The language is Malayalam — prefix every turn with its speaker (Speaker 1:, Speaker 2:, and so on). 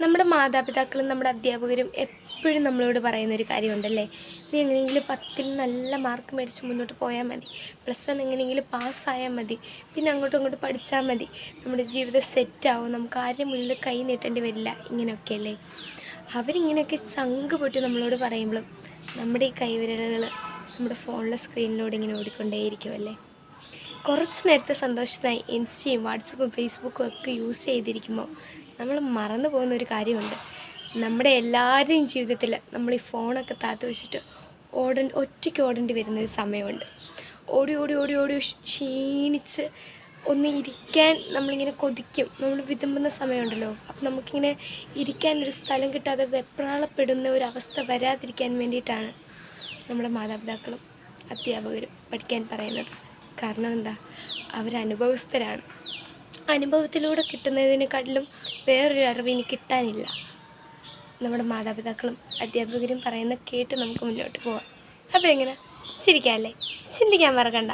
Speaker 1: നമ്മുടെ മാതാപിതാക്കളും നമ്മുടെ അധ്യാപകരും എപ്പോഴും നമ്മളോട് പറയുന്ന ഒരു കാര്യമുണ്ടല്ലേ? നീ എങ്ങനെയെങ്കിലും പത്തിൽ നല്ല മാർക്ക് മേടിച്ച് മുന്നോട്ട് പോയാൽ മതി. പ്ലസ് വൺ എങ്ങനെയെങ്കിലും പാസ്സായാൽ മതി. പിന്നെ അങ്ങോട്ടും ഇങ്ങോട്ടും പഠിച്ചാൽ മതി. നമ്മുടെ ജീവിതം സെറ്റാവും നമുക്ക് ആരുടെ മുന്നിൽ കൈ നീട്ടേണ്ടി വരില്ല. ഇങ്ങനെയൊക്കെയല്ലേ അവരിങ്ങനെയൊക്കെ ചങ്ക് പൊട്ടി നമ്മളോട് പറയുമ്പോഴും നമ്മുടെ ഈ കൈവിരലുകൾ നമ്മുടെ ഫോണിലെ സ്ക്രീനിലൂടെ ഇങ്ങനെ ഓടിക്കൊണ്ടേയിരിക്കുമല്ലേ കുറച്ച് നേരത്തെ സന്തോഷത്തിനായി ഇൻസ്റ്റയും വാട്സപ്പും ഫേസ്ബുക്കും ഒക്കെ യൂസ് ചെയ്തിരിക്കുമ്പോൾ നമ്മൾ മറന്നു പോകുന്ന ഒരു കാര്യമുണ്ട്. നമ്മുടെ എല്ലാവരുടെയും ജീവിതത്തിൽ നമ്മൾ ഈ ഫോണൊക്കെ താത്തു വെച്ചിട്ട് ഓട ഒറ്റയ്ക്ക് ഓടേണ്ടി വരുന്ന ഒരു സമയമുണ്ട്. ഓടി ഓടി ഓടി ഓടി ക്ഷീണിച്ച് ഒന്ന് ഇരിക്കാൻ നമ്മളിങ്ങനെ കൊതിക്കും. നമ്മൾ വിതുമ്പുന്ന സമയമുണ്ടല്ലോ. അപ്പം നമുക്കിങ്ങനെ ഇരിക്കാനൊരു സ്ഥലം കിട്ടാതെ വെപ്രാളപ്പെടുന്ന ഒരു അവസ്ഥ വരാതിരിക്കാൻ വേണ്ടിയിട്ടാണ് നമ്മുടെ മാതാപിതാക്കളും അധ്യാപകരും പഠിക്കാൻ പറയുന്നത്. കാരണം എന്താ? അവരനുഭവസ്ഥരാണ് അനുഭവത്തിലൂടെ കിട്ടുന്നതിനെക്കാട്ടിലും വേറൊരു അറിവ് ഇനി കിട്ടാനില്ല. നമ്മുടെ മാതാപിതാക്കളും അധ്യാപകരും പറയുന്ന കേട്ട് നമുക്ക് മുന്നോട്ട് പോവാം. അപ്പോൾ എങ്ങനെ ചിരിക്കാമല്ലേ ചിന്തിക്കാൻ മറക്കണ്ട.